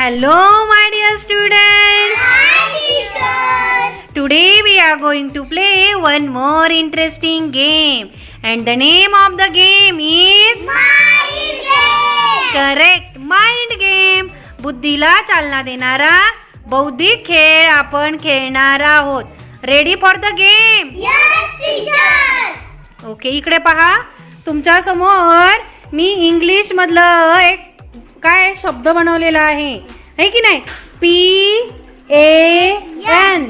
Hello, my dear students. Today we are going to play one more interesting game. And the name of the game is correct mind game बुद्धीला चालना देणारा बौद्धिक खेळ आपण खेळणार आहोत ready for the game okay इकडे पहा तुमच्यासमोर मी इंग्लिशमधलं एक काय शब्द बनवलेला आहे. की नाही? पी ए एन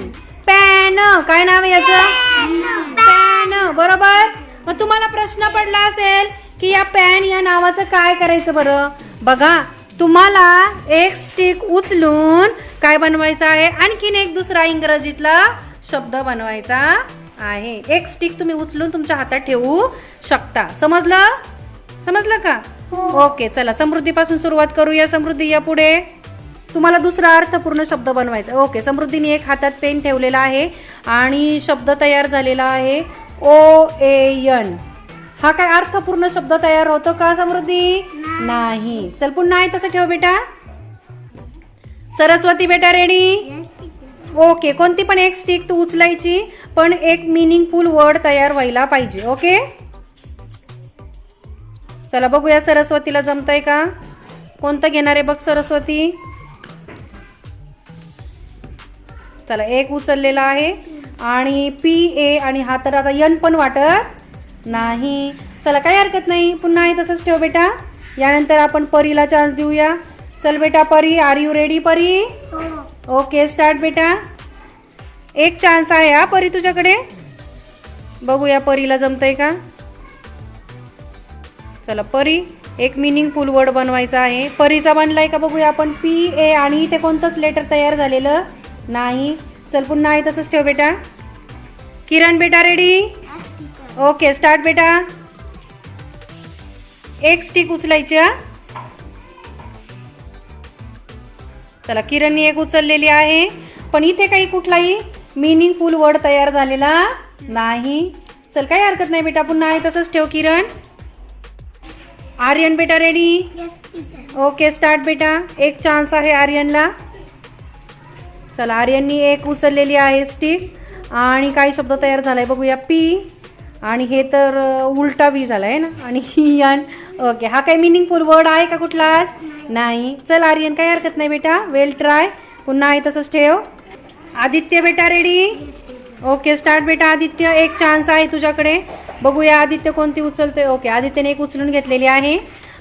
पॅन काय नाव आहे याचं? पॅन बरोबर? मग तुम्हाला प्रश्न पडला असेल की या पॅन या नावाचं काय करायचं बरं? बघा तुम्हाला एक स्टिक उचलून काय बनवायचं आहे? आणखीन एक दुसरा इंग्रजीतला शब्द बनवायचा आहे. एक स्टिक तुम्ही उचलून तुमच्या हातात ठेवू शकता. समजलं? समजलं का? ओके चला समृद्धीपासून सुरुवात करूया. समृद्धी या पुढे. तुम्हाला दुसरा अर्थपूर्ण शब्द बनवायचा. ओके समृद्धीने एक हातात पेन ठेवलेला आहे आणि शब्द तयार झालेला आहे ओ ए एन. हा काय अर्थपूर्ण शब्द तयार होतो का समृद्धी? नाही. चल पुन्हा आहे तसं ठेव बेटा. सरस्वती बेटा रेडी ओके कोणती पण एक स्टिक तू उचलायची पण एक मिनिंगफुल वर्ड तयार व्हायला पाहिजे ओके? चला बघूया सरस्वतीला जमतंय का? कोणतं घेणार आहे बघ सरस्वती? चला एक उचललेला आहे. आणि पी ए आणि हा तर आता यन पण वाटत नाही. चला काही हरकत नाही. पुन्हा आहे तसंच ठेव बेटा. यानंतर आपण परीला चान्स देऊया. चल बेटा Pari are you ready Pari? Okay start बेटा. एक चान्स आहे हा परी तुझ्याकडे? बघूया परीला जमतंय का? चला परी एक मिनिंगफुल वर्ड बनवायचा आहे. परीचा बनलाय का बघूया आपण. पी ए आणि इथे कोणतंच लेटर तयार झालेलं नाही. चल पुन्हा आहे तसंच ठेव बेटा. किरण बेटा रेडी ओके स्टार्ट बेटा. एक स्टिक उचलायची चला किरणनी एक उचललेली आहे. पण इथे काही कुठलाही मिनिंगफुल वर्ड तयार झालेला नाही. चल काही हरकत नाही बेटा. पुन्हा आहे तसंच ठेव किरण. आर्यन बेटा रेडी ओके स्टार्ट बेटा. एक चान्स आहे आर्यनला. चला आर्यननी एक उचललेली आहे स्टिक आणि काही शब्द तयार झालाय. बघूया पी आणि हे तर उलटा वी झालाय ना? आणि यन ओके हा काही मिनिंगफुल वर्ड आहे का कुठला नाही. चल आर्यन काही हरकत नाही बेटा. वेल ट्राय पुन्हा आहे तसंच ठेव. आदित्य बेटा रेडी ओके स्टार्ट बेटा. आदित्य एक चान्स आहे तुझ्याकडे. बघूया आदित्य कोणती उचलतोय. ओके आदित्यने एक उचलून घेतलेली आहे.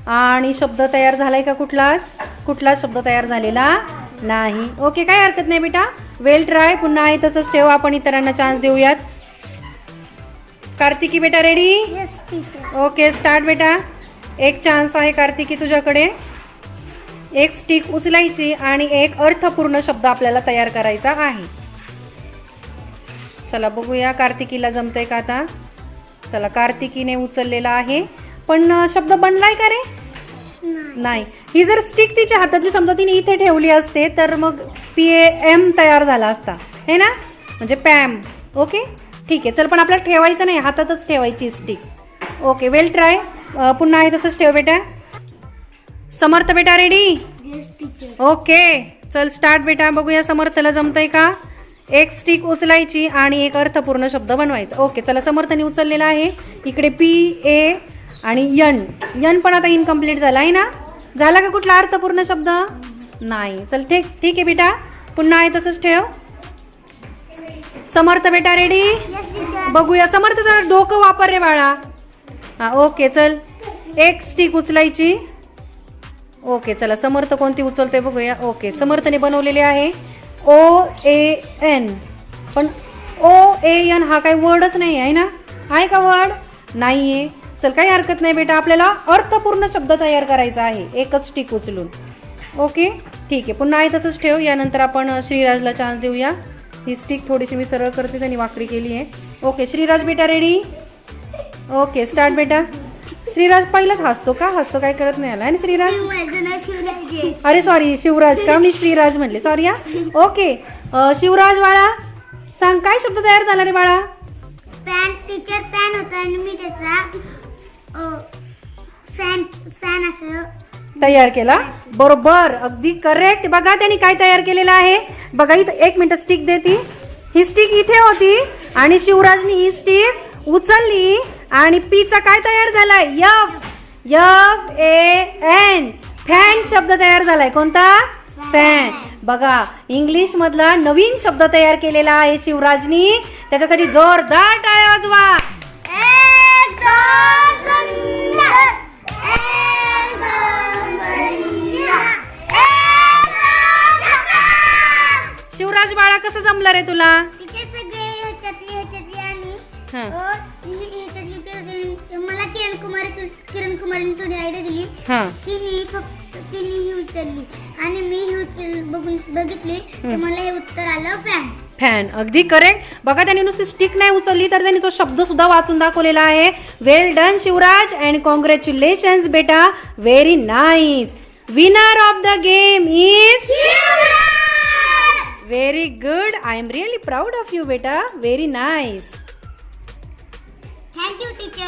आणि शब्द तयार झालाय का कुठलाच? कुठलाच शब्द तयार झालेला नाही. ओके काय हरकत नाही बेटा. वेल ट्राय पुन्हा आहे तसंच ठेव. आपण इतरांना चान्स देऊयात. कार्तिकी बेटा रेडी ओके स्टार्ट बेटा. एक चान्स आहे कार्तिकी तुझ्याकडे. एक स्टिक उचलायची आणि एक अर्थपूर्ण शब्द आपल्याला तयार करायचा आहे. चला बघूया कार्तिकीला जमतंय का आता? चला कार्तिकीने उचललेला आहे. पण शब्द बनलाय का रे? नाही. ही जर स्टिक तिच्या हातातली समजा तिने इथे ठेवली असते तर मग पी ए एम तयार झाला असता. हे ना? म्हणजे पॅम ओके ठीक आहे. चल पण आपल्याला ठेवायचं नाही. हातातच ठेवायची स्टिक ओके वेल ट्राय पुन्हा आहे तसंच ठेव बेटा. समर्थ बेटा रेडी ओके चल स्टार्ट बेटा. बघूया समर्थला जमतंय का? एक स्टिक उचलायची आणि एक अर्थपूर्ण शब्द बनवायचा. ओके चला समर्थने उचललेला आहे. इकडे पी ए आणि यन यन पण आता इनकम्प्लीट झाला आहे ना? झाला का कुठला अर्थपूर्ण शब्द? नाही. चल ठीक ठीक आहे बेटा. पुन्हा आहे तसंच ठेव. समर्थ बेटा रेडी बघूया. समर्थ जरा डोकं वापर रे बाळा. हां ओके चल. एक स्टिक उचलायची. ओके चला समर्थ कोणती उचलते बघूया. ओके समर्थने बनवलेले आहे. ओ ए एन पण ओ ए एन हा काही वर्डच नाही आहे ना? आहे का वर्ड नाही आहे चल काही हरकत नाही बेटा. आपल्याला अर्थपूर्ण शब्द तयार करायचा आहे. एकच स्टिक उचलून. ओके? ठीक आहे. पुन्हा आहे तसंच ठेव. यानंतर आपण श्रीराजला चान्स देऊया. ही स्टिक थोडीशी मी सरळ करते त्यांनी वाकडी केली आहे. ओके श्रीराज बेटा रेडी ओके स्टार्ट बेटा. श्रीराज पहिलाच हसतो का? हसतो काय करत नाही आला. ना श्रीराज? अरे सॉरी शिवराज का? मी श्रीराज म्हणले. सॉरी हा? ओके अ, शिवराज बाळा सांग काय शब्द तयार झाला रे बाळा? फॅन टीचर फॅन होता आणि मी त्याचा फॅन असं तयार केला. बरोबर. अगदी करेक्ट बघा त्यांनी काय तयार केलेलं आहे. बघा इथं एक मिनिट स्टिक देती. ही स्टिक इथे होती आणि शिवराजनी ही स्टिक उचलली. आणि पीचा काय तयार झालाय? F. F A N. Fan शब्द तयार झालाय. कोणता? फॅन. बघा इंग्लिश मधला नवीन शब्द तयार केलेला आहे शिवराजनी. त्याच्यासाठी जोरदार टाळ्या वाजवा. शिवराज बाळा कसं जमलं रे तुला? कुमारीने आयडिया दिली. तिने फक्त तिने ही उचलली. आणि मी ही उचल बघून बघितली तर मला हे उत्तर आलं फॅन फॅन अगदी करेक्ट बघा त्यांनी नुसती स्टिक नाही उचलली तर त्यांनी तो शब्द सुद्धा वाचून दाखवलेला आहे. Well done Shivraj and congratulations बेटा. Very nice winner of the game is very good I am really proud of you बेटा. Very nice